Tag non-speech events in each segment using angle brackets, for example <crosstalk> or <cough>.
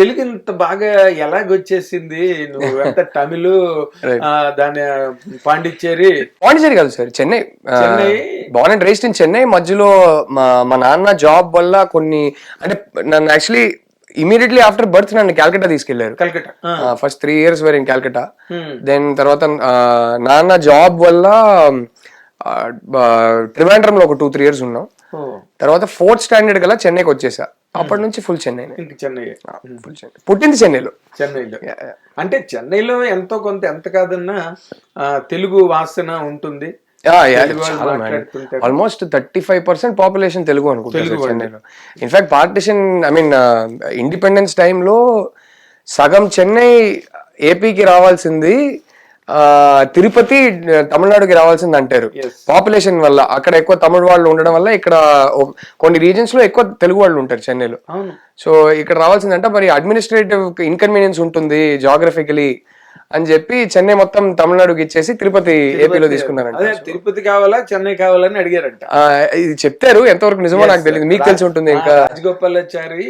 తెలుగు ఇంత బాగా ఎలాగొచ్చేసింది? నువ్వు <laughs> ఎంత తమిళ్ దాని పాండిచ్చేరి? పాండిచేరి కాదు sir Chennai. Chennai. Born and raised in Chennai. మధ్యలో మా మా నాన్న జాబ్ వల్ల కొన్ని అంటే నన్ను యాక్చువల్లీ ఇమీడియట్లీ ఆఫ్టర్ బర్త్ నన్ను క్యాల్కటా తీసుకెళ్ళారు. Calcutta. First three years were in Calcutta. Then తర్వాత నాన్న జాబ్ వల్ల ట్రివాండ్రం లో ఒక టూ త్రీ ఇయర్స్ ఉన్నాం. తర్వాత ఫోర్త్ స్టాండర్డ్ కల్లా చెన్నైకి వచ్చేసా. అప్పటి నుంచి ఫుల్ చెన్నై. చెన్నై ఫుల్ చెన్నై. పుట్టింది చెన్నైలో. చెన్నైలో. అంటే చెన్నైలో ఎంతో కొంత ఎంత కాదన్నా తెలుగు వాసన ఉంటుంది. Almost thirty five percent population Telugu అనుకుంటారు చెన్నైలో. In fact partition I mean independence టైంలో సగం చెన్నై ఏపీకి రావాల్సింది తిరుపతి తమిళనాడుకి రావాల్సింది అంటారు. పాపులేషన్ వల్ల అక్కడ ఎక్కువ తమిళ వాళ్ళు ఉండడం వల్ల ఇక్కడ కొన్ని రీజన్స్లో ఎక్కువ తెలుగు వాళ్ళు ఉంటారు చెన్నైలో. సో ఇక్కడ రావాల్సిందంటే మరి అడ్మినిస్ట్రేటివ్ ఇన్కన్వీనియన్స్ ఉంటుంది జాగ్రఫికలీ అని చెప్పి చెన్నై మొత్తం తమిళనాడుకి ఇచ్చేసి తిరుపతి ఏపీలో తీసుకున్నారంట. అదే తిరుపతి కావాలా చెన్నై కావాలని అడిగారంట. ఇది చెప్తారు ఎంతవరకు నిజమో నాకు తెలియదు మీకు తెలిసి ఉంటుంది ఇంకా. రాజగోపాలాచారి.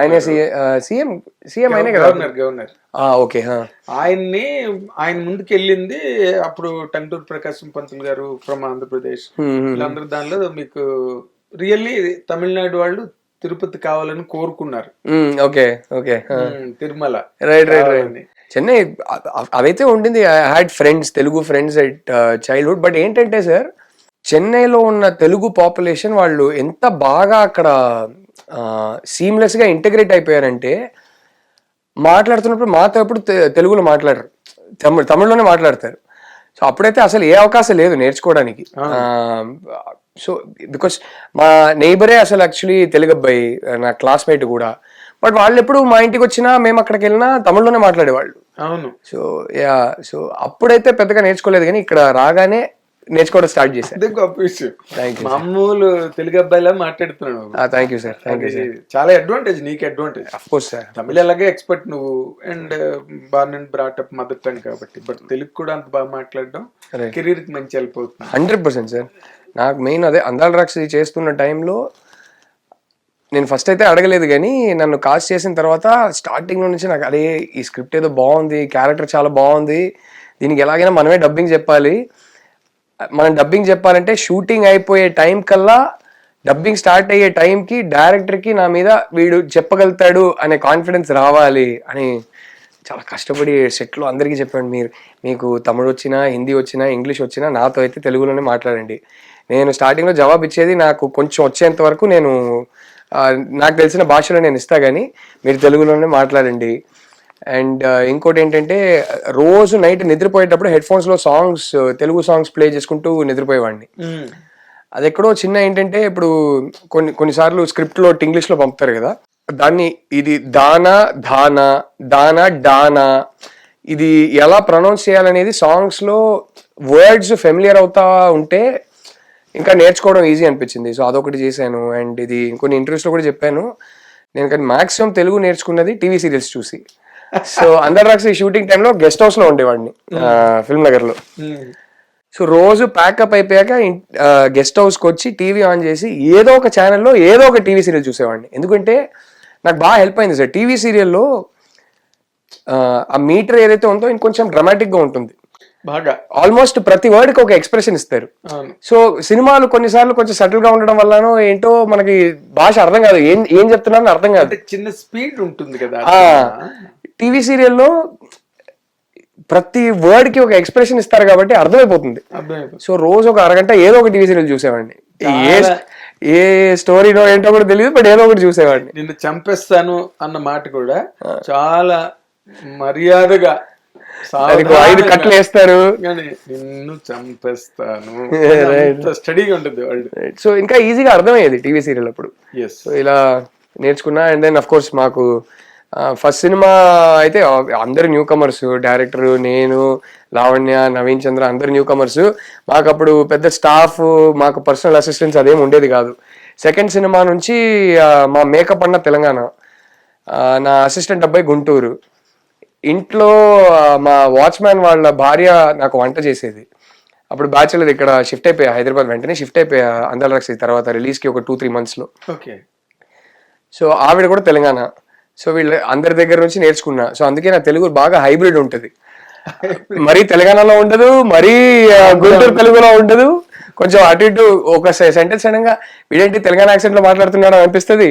ఆయన సీఎం సీఎం అయినే కదా? గవర్నర్ గవర్నర్ ఓకే ఆయన్ని ఆయన ముందుకు వెళ్ళింది అప్పుడు టంటూరు ప్రకాశం పంతులు గారు ఫ్రమ్ ఆంధ్రప్రదేశ్. వీళ్ళందరూ దానిలో మీకు రియల్లీ తమిళనాడు వాళ్ళు తిరుపతి కావాలని కోరుకున్నారు. Okay okay Tirumala right right right. Chennai అవైతే ఉండింది. I had friends Telugu friends at childhood but ఏంటంటే సార్ చెన్నైలో ఉన్న తెలుగు పాపులేషన్ వాళ్ళు ఎంత బాగా అక్కడ సీమ్లెస్గా ఇంటగ్రేట్ అయిపోయారంటే మాట్లాడుతున్నప్పుడు మాతో ఎప్పుడు తెలుగులో మాట్లాడరు. తమిళ తమిళ్ళోనే మాట్లాడతారు. సో అప్పుడైతే అసలు ఏ అవకాశం లేదు నేర్చుకోవడానికి. సో బికాస్ మా నైబరే అసలు యాక్చువల్లీ తెలుగు అబ్బాయి నా క్లాస్మేట్ కూడా. బట్ వాళ్ళు ఎప్పుడు మా ఇంటికి వచ్చినా మేము అక్కడికి వెళ్ళినా తమిళ్ళోనే మాట్లాడేవాళ్ళు. అవును. సో యా సో అప్పుడైతే పెద్దగా నేర్చుకోలేదు కానీ ఇక్కడ రాగానే నేర్చుకోవడం స్టార్ట్ చేశాను గొప్ప విషయం. మామూలు తెలుగు అబ్బాయిలా మాట్లాడుతున్నావు thank you sir thank you అది చాలా అడ్వాంటేజ్ నీకు అడ్వాంటేజ్ అఫ్ కోర్స్ సార్ తమిళ ఎలాగే ఎక్స్పర్ట్ నువ్వు and born and brought up mother tongue కాబట్టి. బట్ తెలుగు కూడా అంత బాగా మాట్లాడడం. కెరీర్కి మంచి అవుతుంది. హండ్రెడ్ పర్సెంట్ సార్ నాకు మెయిన్ అదే అందాల రాక్షసి చేస్తున్న టైంలో నేను ఫస్ట్ అయితే అడగలేదు కానీ నన్ను కాస్ట్ చేసిన తర్వాత స్టార్టింగ్ నుంచి నాకు అరే ఈ స్క్రిప్ట్ ఏదో బాగుంది క్యారెక్టర్ చాలా బాగుంది దీనికి ఎలాగైనా మనమే డబ్బింగ్ చెప్పాలి. మనం డబ్బింగ్ చెప్పాలంటే షూటింగ్ అయిపోయే టైం కల్లా డబ్బింగ్ స్టార్ట్ అయ్యే టైంకి డైరెక్టర్కి నా మీద వీడు చెప్పగలుగుతాడు అనే కాన్ఫిడెన్స్ రావాలి అని చాలా కష్టపడి సెట్లో అందరికీ చెప్పండి మీరు మీకు తమిళ వచ్చినా హిందీ వచ్చినా ఇంగ్లీష్ వచ్చినా నాతో అయితే తెలుగులోనే మాట్లాడండి. నేను స్టార్టింగ్లో జవాబు ఇచ్చేది నాకు కొంచెం వచ్చేంత వరకు నేను నాకు తెలిసిన భాషలో నేను ఇస్తా కానీ మీరు తెలుగులోనే మాట్లాడండి. అండ్ ఇంకోటి ఏంటంటే రోజు నైట్ నిద్రపోయేటప్పుడు హెడ్ ఫోన్స్లో సాంగ్స్ తెలుగు సాంగ్స్ ప్లే చేసుకుంటూ నిద్రపోయేవాడిని. అది ఎక్కడో చిన్న ఏంటంటే ఇప్పుడు కొన్ని కొన్నిసార్లు స్క్రిప్ట్లో ఇంగ్లీష్లో పంపుతారు కదా దాన్ని ఇది దానా ధానా దానా డానా ఇది ఎలా ప్రొనౌన్స్ చేయాలనేది సాంగ్స్లో వర్డ్స్ ఫెమిలియర్ అవుతా ఉంటే ఇంకా నేర్చుకోవడం ఈజీ అనిపించింది. సో అదొకటి చేశాను. అండ్ ఇది కొన్ని ఇంటర్వ్యూస్లో కూడా చెప్పాను. నేను కానీ మాక్సిమం తెలుగు నేర్చుకున్నది టీవీ సీరియల్స్ చూసి. సో అందర్ రాక్స్ ఈ షూటింగ్ టైంలో గెస్ట్ హౌస్లో ఉండేవాడిని ఫిల్మ్ నగర్లో. సో రోజు ప్యాకప్ అయిపోయాక గెస్ట్ హౌస్కి వచ్చి టీవీ ఆన్ చేసి ఏదో ఒక ఛానల్లో ఏదో ఒక టీవీ సీరియల్ చూసేవాడిని. ఎందుకంటే నాకు బాగా హెల్ప్ అయింది సార్. టీవీ సీరియల్లో ఆ మీటర్ ఏదైతే ఉందో ఇంకొంచెం డ్రమాటిక్గా ఉంటుంది. బాగా ఆల్మోస్ట్ ప్రతి వర్డ్కి ఒక ఎక్స్ప్రెషన్ ఇస్తారు. సో సినిమాలు కొన్నిసార్లు కొంచెం సటిల్గా ఉండడం వల్లనో ఏంటో మనకి భాష అర్థం కాదు. ఏం ఏం అర్థం కాదు. చిన్న స్పీడ్ ఉంటుంది కదా టీవీ సీరియల్లో ప్రతి వర్డ్కి ఒక ఎక్స్ప్రెషన్ ఇస్తారు కాబట్టి అర్థమైపోతుంది. అర్థమైపోతుంది. సో రోజు ఒక అరగంట ఏదో ఒక టీవీ సీరియల్ చూసేవాడిని. ఏ ఏ స్టోరీనో ఏంటో కూడా తెలియదు బట్ ఏదో ఒకటి చూసేవాడిని. నిన్ను చంపేస్తాను అన్న మాట కూడా చాలా మర్యాదగా దానికి ఐదు కట్లు వేస్తారు. నిన్ను చంపేస్తాను. <laughs> స్టడీగా ఉంటుంది వాళ్ళు సో ఇంకా ఈజీగా అర్థమయ్యేది టీవీ సీరియల్ అప్పుడు. సో ఇలా నేర్చుకున్నా అండ్ దెన్ అఫ్ కోర్స్ మాకు ఫస్ట్ సినిమా అయితే అందరు న్యూ కమర్స్ డైరెక్టర్ నేను లావణ్య నవీన్ చంద్ర అందరు న్యూ కమర్స్ మాకు అప్పుడు పెద్ద స్టాఫ్ మాకు పర్సనల్ అసిస్టెంట్స్ అదేం ఉండేది కాదు. సెకండ్ సినిమా నుంచి మా మేకప్ అన్న తెలంగాణ. నా అసిస్టెంట్ అబ్బాయి గుంటూరు. ఇంట్లో మా వాచ్మ్యాన్ వాళ్ళ భార్య నాకు వంట చేసేది. అప్పుడు బ్యాచులర్ ఇక్కడ షిఫ్ట్ అయిపోయా హైదరాబాద్ వెంటనే షిఫ్ట్ అయిపోయా అందాల రక్షి తర్వాత రిలీజ్కి ఒక టూ త్రీ మంత్స్లో. ఓకే. సో ఆవిడ కూడా తెలంగాణ. సో వీళ్ళ అందరి దగ్గర నుంచి నేర్చుకున్నా. సో అందుకే నా తెలుగు బాగా హైబ్రిడ్ ఉంటది. <laughs> మరీ తెలంగాణలో ఉండదు మరీ గుంటూరు తెలుగులో ఉండదు. కొంచెం అటు ఇటు ఒక సెంటెన్స్ అనగా వీడేంటి తెలంగాణ యాక్సెంట్లో మాట్లాడుతున్నాడు అనిపిస్తుంది.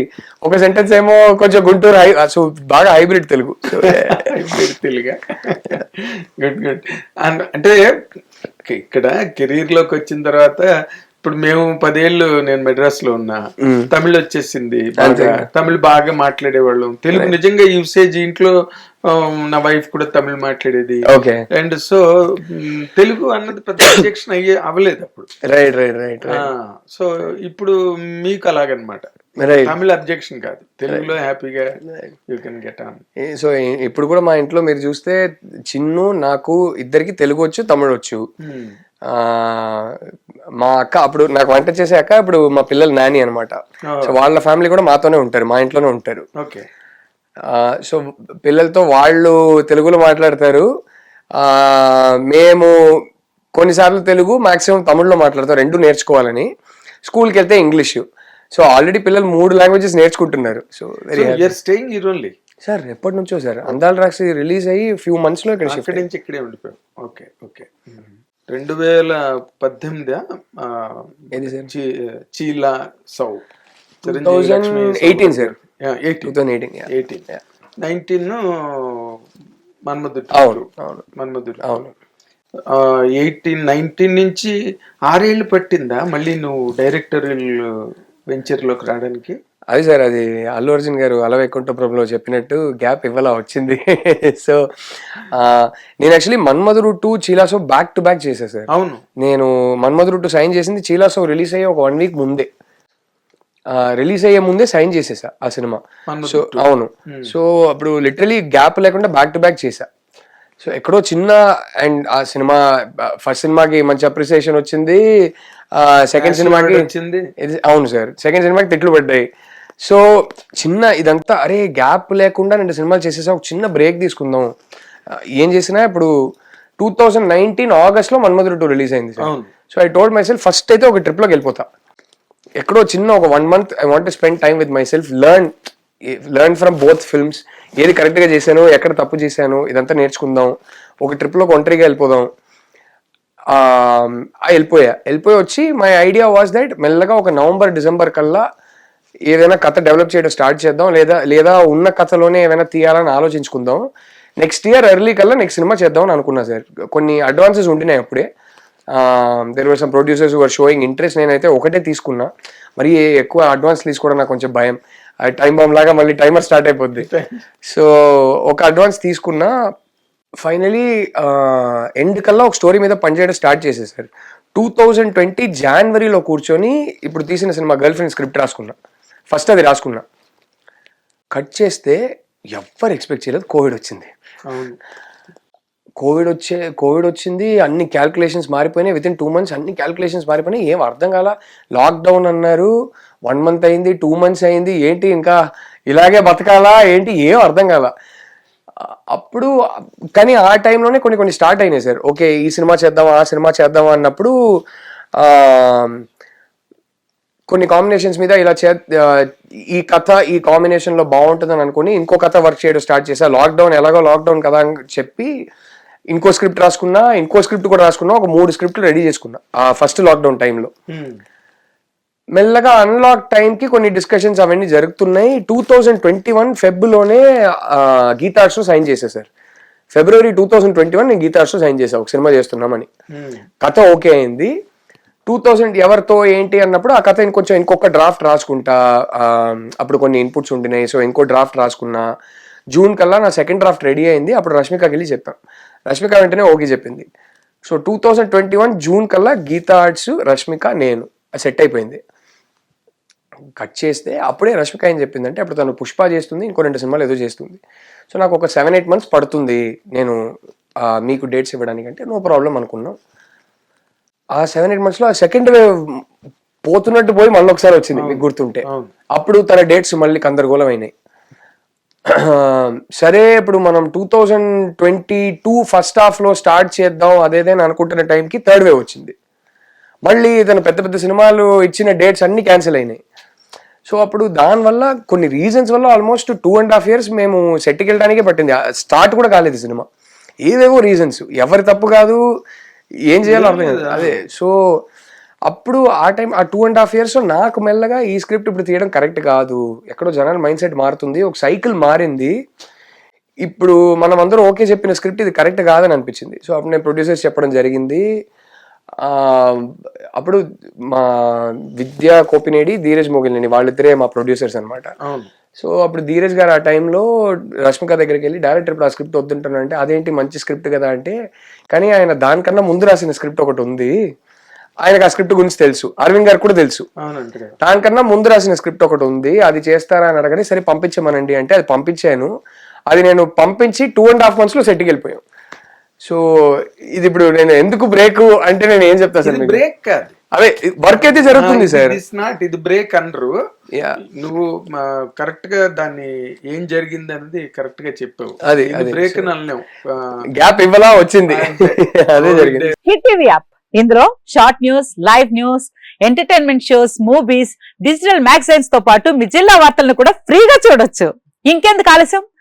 ఒక సెంటెన్స్ ఏమో కొంచెం గుంటూరు హై సో బాగా hybrid Telugu. Hybrid Telugu. Good good అంటే ఇక్కడ కెరీర్లోకి వచ్చిన తర్వాత ఇప్పుడు మేము పదేళ్ళు నేను మెడ్రాస్లో ఉన్నా తమిళ్ వచ్చేసింది బాగా. తమిళ్ బాగా మాట్లాడేవాళ్ళం. తెలుగు నిజంగా యూసేజ్ ఇంట్లో నా వైఫ్ కూడా తమిళ్ మాట్లాడేది. ఓకే. అండ్ సో తెలుగు అన్నది పెద్ద రిజెక్షన్ అయ్యే అవ్వలేదు అప్పుడు. రైట్ రైట్ రైట్ సో ఇప్పుడు మీకు అలాగనమాట. తమిళ్ అబ్జెక్షన్ కాదు. తెలుగులో హ్యాపీగా you can get on. So ఇప్పుడు కూడా మా ఇంట్లో మీరు చూస్తే చిన్ను నాకు ఇద్దరికి తెలుగు వచ్చు తమిళ్ వచ్చు. మా అక్క అప్పుడు నాకు వంట చేసే అక్క ఇప్పుడు మా పిల్లలు నాని అనమాట సో వాళ్ళ ఫ్యామిలీ కూడా మాతోనే ఉంటారు మా ఇంట్లోనే ఉంటారు. సో పిల్లలతో వాళ్ళు తెలుగులో మాట్లాడతారు. మేము కొన్నిసార్లు తెలుగు మాక్సిమం తమిళ్ళో మాట్లాడతాం రెండు నేర్చుకోవాలని. స్కూల్కి వెళ్తే ఇంగ్లీష్. సో ఆల్రెడీ పిల్లలు మూడు లాంగ్వేజెస్ నేర్చుకుంటున్నారు. So very staying only sir ఎప్పటి నుంచో సార్ అందాల రాక్సి రిలీజ్ అయ్యి ఫ్యూ మంత్స్లో ఇక్కడ షిఫ్ట్ ఇక్కడి నుంచి ఇక్కడే ఉండిపోయాం. ఓకే ఓకే రెండు వేల పద్దెనిమిది ఏది సార్? చీలా సౌ. Eighteen sir. Eighteen. Eighteen eighteen. Nineteen Manmadhudu. అవును అవును. మన్మధుడు. అవును. ఎయిటీన్ నైన్టీన్ నుంచి ఆరేళ్ళు పట్టిందా? మళ్ళీ నువ్వు డైరెక్టర్ వెంచర్లోకి రావడానికి? అది సార్ అది అల్లు అర్జున్ గారు అల వైకుంఠపురంలో చెప్పినట్టు గ్యాప్ ఇవ్వాల వచ్చింది. <laughs> సో నేను actually Manmadhudu two Chilasow back to back చేసా సార్. అవును. నేను మన్మధుడు టూ సైన్ చేసింది చీలాసో రిలీజ్ అయ్యి ఒక వన్ వీక్ ముందే. రిలీజ్ అయ్యే ముందే సైన్ చేసేసా ఆ సినిమా. సో అవును. సో అప్పుడు లిటరలీ గ్యాప్ లేకుండా బ్యాక్ టు బ్యాక్ చేసా సో ఎక్కడో చిన్న అండ్ ఆ సినిమా ఫస్ట్ సినిమాకి మంచి అప్రిసియేషన్ వచ్చింది. సెకండ్ సినిమాకి వచ్చింది. అవును సార్. సెకండ్ సినిమాకి తిట్లు పడ్డాయి. సో చిన్న ఇదంతా అరే గ్యాప్ లేకుండా రెండు సినిమాలు చేసేసా ఒక చిన్న బ్రేక్ తీసుకుందాం. ఏం చేసినా ఇప్పుడు టూ థౌజండ్ నైన్టీన్ ఆగస్ట్లో మన్మధుడు టూ రిలీజ్ అయింది so I told myself first అయితే ఒక ట్రిప్లోకి వెళ్ళిపోతా. ఎక్కడో చిన్న ఒక one month I want spend time with myself learn learn from both films. ఏది కరెక్ట్గా చేశాను ఎక్కడ తప్పు చేశాను ఇదంతా నేర్చుకుందాం. ఒక ట్రిప్లో ఒంటరిగా వెళ్ళిపోదాం. వెళ్ళిపోయా. వెళ్ళిపోయి వచ్చి మై ఐడియా వాజ్ దట్ మెల్లగా ఒక నవంబర్ డిసెంబర్ కల్లా ఏదైనా కథ డెవలప్ చేయడం స్టార్ట్ చేద్దాం లేదా లేదా ఉన్న కథలోనే ఏమైనా తీయాలని ఆలోచించుకుందాం. నెక్స్ట్ ఇయర్ ఎర్లీ కల్లా నెక్స్ట్ సినిమా చేద్దాం అని అనుకున్నా సార్. కొన్ని అడ్వాన్సెస్ ఉంటున్నాయి అప్పుడే. There were some producers were showing interest నేనైతే ఒకటే తీసుకున్నా. మరి ఎక్కువ అడ్వాన్స్ తీసుకోవడం నాకు కొంచెం భయం. టైం బాంబ్ లాగా మళ్ళీ టైమర్ స్టార్ట్ అయిపోద్ది. సో ఒక అడ్వాన్స్ తీసుకున్నా. ఫైనలీ ఎండ్ కల్లా ఒక స్టోరీ మీద పనిచేయడం స్టార్ట్ చేసేసారు టూ థౌజండ్ ట్వంటీ జనవరిలో కూర్చొని ఇప్పుడు తీసిన సినిమా గర్ల్ ఫ్రెండ్ స్క్రిప్ట్ రాసుకున్నా. ఫస్ట్ అది రాసుకున్నా. కట్ చేస్తే ఎవ్వరు ఎక్స్పెక్ట్ చేయలేదు కోవిడ్ వచ్చింది. కోవిడ్ వచ్చే కోవిడ్ వచ్చింది అన్ని క్యాల్కులేషన్స్ మారిపోయినాయి. విత్ ఇన్ టూ మంత్స్ అన్ని క్యాల్కులేషన్స్ మారిపోయినాయి. ఏం అర్థం కాల? లాక్డౌన్ అన్నారు వన్ మంత్ అయింది టూ మంత్స్ అయింది ఏంటి ఇంకా ఇలాగే బతకాలా ఏంటి ఏం అర్థం కాల? అప్పుడు కానీ ఆ టైంలోనే కొన్ని కొన్ని స్టార్ట్ అయినాయి సార్. ఓకే ఈ సినిమా చేద్దామా ఆ సినిమా చేద్దామా అన్నప్పుడు కొన్ని కాంబినేషన్స్ మీద ఇలా చే ఈ కథ ఈ కాంబినేషన్లో బాగుంటుందని అనుకుని ఇంకో కథ వర్క్ చేయడం స్టార్ట్ చేశా లాక్డౌన్ ఎలాగో లాక్డౌన్ కదా అని చెప్పి ఇంకో స్క్రిప్ట్ రాసుకున్నా ఇంకో స్క్రిప్ట్ కూడా రాసుకున్నా ఒక మూడు స్క్రిప్ట్లు రెడీ చేసుకున్నా ఆ ఫస్ట్ లాక్డౌన్ టైంలో. మెల్లగా అన్లాక్ టైంకి కొన్ని డిస్కషన్స్ అవన్నీ జరుగుతున్నాయి. టూ థౌజండ్ ట్వంటీ వన్ ఫెబ్లోనే గీతార్స్లో సైన్ చేసేసారు ఫిబ్రవరి టూ థౌజండ్ ట్వంటీ వన్ నేను గీతార్స్లో సైన్ చేసా ఒక సినిమా చేస్తున్నామని. Hmm. కథ ఓకే అయింది. టూ థౌజండ్ ఎవరితో ఏంటి అన్నప్పుడు ఆ కథ ఇంకొంచెం ఇంకొక డ్రాఫ్ట్ రాసుకుంటా. అప్పుడు కొన్ని ఇన్పుట్స్ ఉంటున్నాయి. సో ఇంకో డ్రాఫ్ట్ రాసుకున్నా. జూన్ కల్లా నా సెకండ్ డ్రాఫ్ట్ రెడీ అయింది. అప్పుడు రష్మికకి వెళ్ళి చెప్పాం. రష్మిక వెంటనే ఓకే చెప్పింది. So two thousand twenty one June కల్లా గీతా ఆర్ట్స్ రష్మిక నేను. సెట్ అయిపోయింది. కట్ చేస్తే అప్పుడే రష్మిక ఏం చెప్పిందంటే అప్పుడు తను పుష్ప చేస్తుంది ఇంకో రెండు సినిమాలు ఏదో చేస్తుంది. సో నాకు ఒక సెవెన్ ఎయిట్ మంత్స్ పడుతుంది. నేను మీకు డేట్స్ ఇవ్వడానికి అంటే నో ప్రాబ్లం అనుకున్నాం. ఆ సెవెన్ ఎయిట్ మంత్స్లో ఆ సెకండ్ వేవ్ పోతున్నట్టు పోయి మళ్ళీ ఒకసారి వచ్చింది మీకు గుర్తుంటే. అప్పుడు తన డేట్స్ మళ్ళీ గందరగోళం అయినాయి సరే ఇప్పుడు మనం two thousand twenty two first హాఫ్లో స్టార్ట్ చేద్దాం అదేదని అనుకుంటున్న టైంకి థర్డ్ వేవ్ వచ్చింది. మళ్ళీ తను పెద్ద పెద్ద సినిమాలు ఇచ్చిన డేట్స్ అన్ని క్యాన్సిల్ అయినాయి. సో అప్పుడు దానివల్ల కొన్ని రీజన్స్ వల్ల almost two and half years మేము సెట్కి వెళ్ళడానికే పట్టింది. స్టార్ట్ కూడా కాలేదు సినిమా. ఏవేవో రీజన్స్ ఎవరి తప్పు కాదు ఏం చేయాలో అర్థం కాదు అదే సో అప్పుడు ఆ టైం ఆ టూ అండ్ హాఫ్ ఇయర్స్ నాకు మెల్లగా ఈ స్క్రిప్ట్ ఇప్పుడు తీయడం కరెక్ట్ కాదు. ఎక్కడో జనాల మైండ్ సెట్ మారుతుంది ఒక సైకిల్ మారింది. ఇప్పుడు మనం అందరం ఓకే చెప్పిన స్క్రిప్ట్ ఇది కరెక్ట్ కాదని అనిపించింది. సో అప్పుడు నేను ప్రొడ్యూసర్స్ చెప్పడం జరిగింది. అప్పుడు మా విద్యా కోపినేడి ధీరజ్ మోగిలిని వాళ్ళిద్దరే మా ప్రొడ్యూసర్స్ అన్నమాట. అవును. సో అప్పుడు ధీరజ్ గారు ఆ టైంలో రష్మిక దగ్గరికి వెళ్ళి డైరెక్టర్ ఇప్పుడు ఆ స్క్రిప్ట్ వద్దుంటానంటే అదేంటి మంచి స్క్రిప్ట్ కదా అంటే కానీ ఆయన దానికన్నా ముందు రాసిన స్క్రిప్ట్ ఒకటి ఉంది. ఆయనకు ఆ స్క్రిప్ట్ గురించి తెలుసు. అరవింద్ గారు కూడా తెలుసు. దానికన్నా ముందు రాసిన స్క్రిప్ట్ ఒకటి ఉంది. అది చేస్తారా అని అడగని సరే పంపించమనండి అంటే అది పంపించాను. అది నేను పంపించి టూ అండ్ హాఫ్ మంత్స్లో సెట్కి వెళ్ళిపోయాం. సో ఇది ఇప్పుడు నేను ఎందుకు బ్రేక్ అంటే నేను ఏం చెప్తా సార్? బ్రేక్ కాదు. అదే వర్క్ అయితే జరుగుతుంది సార్. ఇట్స్ నాట్ ఇది బ్రేక్ అనరు. యా నువ్వు కరెక్ట్గా దాన్ని ఏం జరిగింది అనేది కరెక్ట్గా చెప్పావు. అది. బ్రేక్ అనలేము. గ్యాప్ ఇవ్వలా వచ్చింది. <laughs> అదే జరిగింది. హిట్ టీవీ యాప్ ఇందులో short news live news entertainment shows movies digital మ్యాగజైన్స్తో పాటు మీ జిల్లా వార్తలను కూడా ఫ్రీగా చూడొచ్చు. ఇంకెందుకు ఆలస్యం?